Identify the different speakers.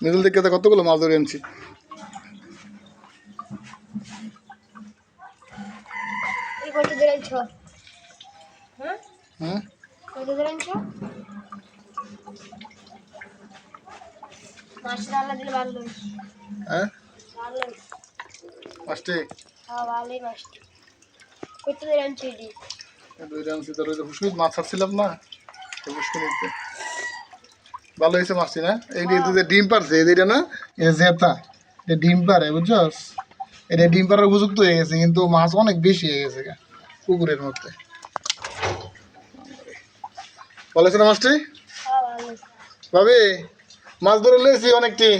Speaker 1: মিদুল থেকে তো কতগুলো মাছ ধরে আনছি
Speaker 2: হ্যাঁ?
Speaker 1: হ্যাঁ?
Speaker 2: কত দূর আনছ মাছটা
Speaker 1: হ্যাঁ? মাছটি
Speaker 2: হ্যাঁ
Speaker 1: মাছ ছাড়ছিলাম না ভালো হয়েছে মাছটি না। এই যে ডিম পারছে এই এটা না এটা জেতা এটা ডিম পারে বুঝছস? এটা ডিম পারার উপযুক্ত হয়ে গেছে কিন্তু মাছ অনেক বেশি হয়ে গেছে পুকুরের মধ্যে। ভালো হয়েছে না মাছটি?
Speaker 2: হ্যাঁ
Speaker 1: ভাবি মাছ ধরে লেছি অনেকটি।